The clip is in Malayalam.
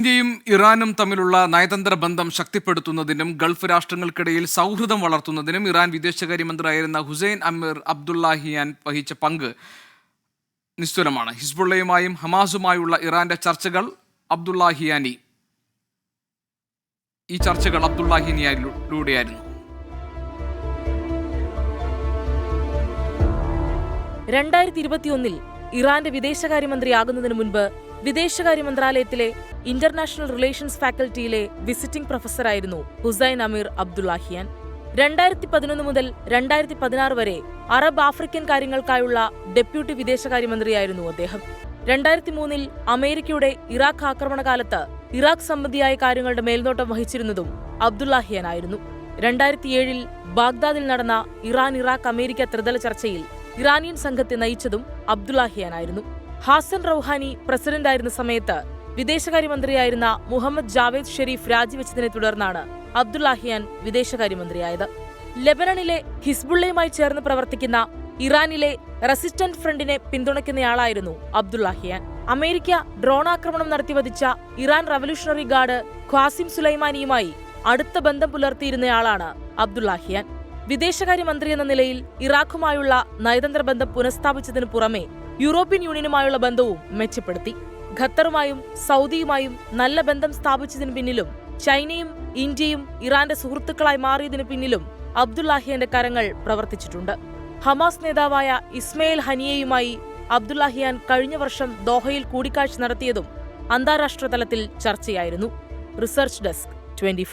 ഇന്ത്യയും ഇറാനും തമ്മിലുള്ള നയതന്ത്ര ബന്ധം ശക്തിപ്പെടുത്തുന്നതിനും ഗൾഫ് രാഷ്ട്രങ്ങൾക്കിടയിൽ സൗഹൃദം വളർത്തുന്നതിനും ഇറാൻ വിദേശകാര്യമന്ത്രിയായിരുന്ന ഹുസൈൻ അമീർ അബ്ദുല്ലാഹിയാൻ വഹിച്ച പങ്ക് നിസ്തുലമാണ്. ഹിസ്ബുള്ളയുമായും ഹമാസുമായുള്ള ഇറാന്റെ ചർച്ചകൾ അബ്ദുല്ലാഹിയാനി ഈ ചർച്ചകൾ അബ്ദുല്ലാഹിനിയായിരുന്നു രണ്ടായിരത്തി ഇരുപത്തിയൊന്നിൽ ഇറാന്റെ വിദേശകാര്യമന്ത്രിയാകുന്നതിന് മുൻപ് വിദേശകാര്യ മന്ത്രാലയത്തിലെ ഇന്റർനാഷണൽ റിലേഷൻസ് ഫാക്കൽറ്റിയിലെ വിസിറ്റിംഗ് പ്രൊഫസറായിരുന്നു ഹുസൈൻ അമീർ അബ്ദുല്ലാഹിയാൻ. രണ്ടായിരത്തി പതിനൊന്ന് മുതൽ രണ്ടായിരത്തി പതിനാറ് വരെ അറബ് ആഫ്രിക്കൻ കാര്യങ്ങൾക്കായുള്ള ഡെപ്യൂട്ടി വിദേശകാര്യമന്ത്രിയായിരുന്നു അദ്ദേഹം. രണ്ടായിരത്തി മൂന്നിൽ അമേരിക്കയുടെ ഇറാഖ് ആക്രമണകാലത്ത് ഇറാഖ് സംബന്ധിയായ കാര്യങ്ങളുടെ മേൽനോട്ടം വഹിച്ചിരുന്നതും അബ്ദുല്ലാഹിയാനായിരുന്നു. രണ്ടായിരത്തിയേഴിൽ ബാഗ്ദാദിൽ നടന്ന ഇറാൻ ഇറാഖ് അമേരിക്ക ത്രിതല ചർച്ചയിൽ ഇറാനിയൻ സംഘത്തെ നയിച്ചതും അബ്ദുല്ലാഹിയാനായിരുന്നു. ഹാസൻ റൌഹാനി പ്രസിഡന്റായിരുന്ന സമയത്ത് വിദേശകാര്യമന്ത്രിയായിരുന്ന മുഹമ്മദ് ജാവേദ് ഷെരീഫ് രാജിവെച്ചതിനെ തുടർന്നാണ് അബ്ദുല്ലാഹിയാൻ വിദേശകാര്യമന്ത്രിയായത്. ലെബനണിലെ ഹിസ്ബുള്ളയുമായി ചേർന്ന് പ്രവർത്തിക്കുന്ന ഇറാനിലെ റെസിസ്റ്റന്റ് ഫ്രണ്ടിനെ പിന്തുണയ്ക്കുന്നയാളായിരുന്നു അബ്ദുല്ലാഹിയാൻ. അമേരിക്ക ഡ്രോൺ ആക്രമണം നടത്തി വധിച്ച ഇറാൻ റവല്യൂഷണറി ഗാർഡ് ഖ്വാസിം സുലൈമാനിയുമായി അടുത്ത ബന്ധം പുലർത്തിയിരുന്നയാളാണ് അബ്ദുല്ലാഹിയാൻ. വിദേശകാര്യമന്ത്രി എന്ന നിലയിൽ ഇറാഖുമായുള്ള നയതന്ത്ര ബന്ധം പുനഃസ്ഥാപിച്ചതിനു പുറമെ യൂറോപ്യൻ യൂണിയനുമായുള്ള ബന്ധവും മെച്ചപ്പെടുത്തി. ഖത്തറുമായും സൗദിയുമായും നല്ല ബന്ധം സ്ഥാപിച്ചതിനു പിന്നിലും ചൈനയും ഇന്ത്യയും ഇറാന്റെ സുഹൃത്തുക്കളായി മാറിയതിനു പിന്നിലും അബ്ദുല്ലാഹിയന്റെ കരങ്ങൾ പ്രവർത്തിച്ചിട്ടുണ്ട്. ഹമാസ് നേതാവായ ഇസ്മയിൽ ഹനിയയുമായി അബ്ദുല്ലാഹിയാൻ കഴിഞ്ഞ വർഷം ദോഹയിൽ കൂടിക്കാഴ്ച നടത്തിയതും അന്താരാഷ്ട്ര തലത്തിൽ ചർച്ചയായിരുന്നു. Research desk twenty